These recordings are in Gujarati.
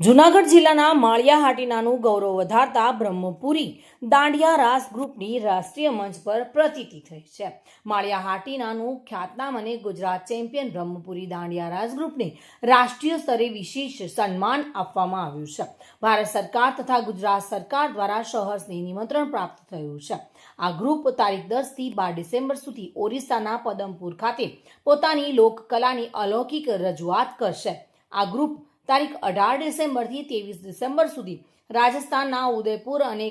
જૂનાગઢ જિલ્લાના માળિયા હાટીનાનું ગૌરવ વધારતા બ્રહ્મપુરી દાંડિયા રાસ ગ્રુપની રાષ્ટ્રીય મંચ પર પ્રતીતિ થઈ છે. માળિયા હાટીનાનું ખ્યાતનામ અને ગુજરાત ચેમ્પિયન બ્રહ્મપુરી દાંડિયા રાસ ગ્રુપને રાષ્ટ્રીય સ્તરે વિશેષ સન્માન આપવામાં આવ્યું છે. ભારત સરકાર તથા ગુજરાત સરકાર દ્વારા શહર્સને નિમંત્રણ પ્રાપ્ત થયું છે. આ ગ્રુપ તારીખ દસથી બાર ડિસેમ્બર સુધી ઓરિસ્સાના પદમપુર ખાતે પોતાની લોકકલાની અલૌકિક રજૂઆત કરશે. આ ગ્રુપ તારીખ અઢાર ડિસેમ્બરથી ત્રેવીસ ડિસેમ્બર સુધી રાજસ્થાનના ઉદયપુર અને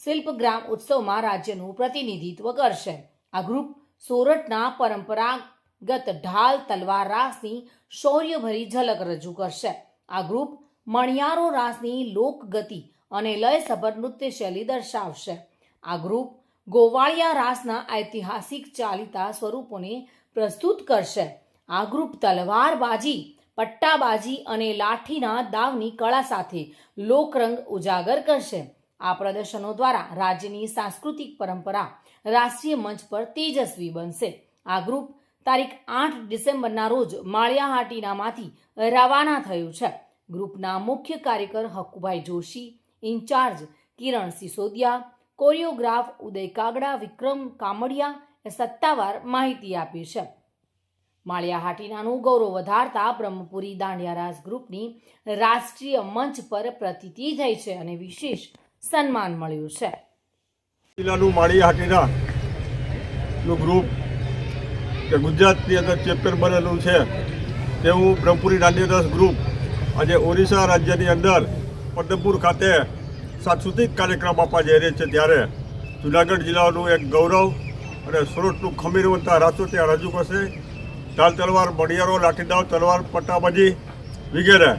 શિલ્પગ્રામ ઉત્સવમાં રાજ્યનું પ્રતિનિધિત્વ કરશે. આ ગ્રુપ સોરઠના પરંપરાગત ઢાલ, તલવાર રાસની શૌર્યભરી ઝલક રજૂ કરશે. આ ગ્રુપ મણિયારો રાસની લોકગતિ અને લયસભર નૃત્ય શૈલી દર્શાવશે. આ ગ્રુપ ગોવાળિયા રાસના ઐતિહાસિક ચાલિતા સ્વરૂપોને પ્રસ્તુત કરશે. આ ગ્રુપ તલવારબાજી પટ્ટાબાજી અને લાઠીના દાવની કળા સાથે લોકરંગ ઉજાગર કરશે. આ પ્રદર્શનો દ્વારા રાજ્યની સાંસ્કૃતિક પરંપરા રાષ્ટ્રીય મંચ પર તેજસ્વી બનશે. આ ગ્રુપ તારીખ આઠ ડિસેમ્બરના રોજ માળિયાહાટીનામાંથી રવાના થયું છે. ગ્રુપના મુખ્ય કાર્યકર હક્કુભાઈ જોશી, ઇન્ચાર્જ કિરણ સિસોદિયા, કોરિયોગ્રાફ ઉદય કાગડા, વિક્રમ કામડિયા સત્તાવાર માહિતી આપી છે. માળિયા હાટીનાનું ગૌરવ વધારતા બ્રહ્મપુરી દાંડિયા રાસ ગ્રુપની રાષ્ટ્રીય મંચ પર પ્રતિતિ થઈ છે અને વિશેષ સન્માન મળ્યું છે. જિલ્લાનું માળિયા હાટીના નું ગ્રુપ કે ગુજરાતની અંદર ચેપ્ટર બનેલું છે, તેવું બ્રહ્મપુરી દાંડીદાસ ગ્રુપ આજે ઓરિસ્સા રાજ્યની અંદર પદ્મપુર ખાતે સાંસ્કૃતિક કાર્યક્રમ આપવા જઈ રહ્યા છે ત્યારે જુનાગઢ જિલ્લાનું એક ગૌરવ અને સુરતનું ખમીરવંતા રાસો ત્યાં રજૂ કરશે ઢાલ તલવાર મણિયારો લાઠીદાવ તલવાર, પટ્ટાબાજી વગેરે.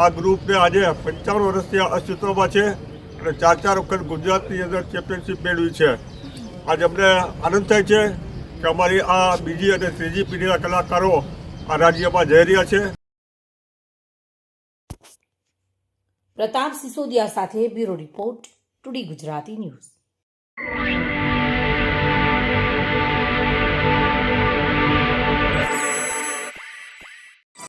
આ ગ્રુપને આજે પંચાવન વર્ષથી અસ્તિત્વમાં છે અને ચાર ચાર વખત ગુજરાતની અંદર ચેમ્પિયનશિપ મેળવી છે. આજે અમને આનંદ થાય છે કે અમારી આ બીજી અને ત્રીજી પેઢીના કલાકારો આ રાજ્યમાં જઈ રહ્યા છે. પ્રતાપ સિસોદિયા સાથે bureau report, two D Gujarati news.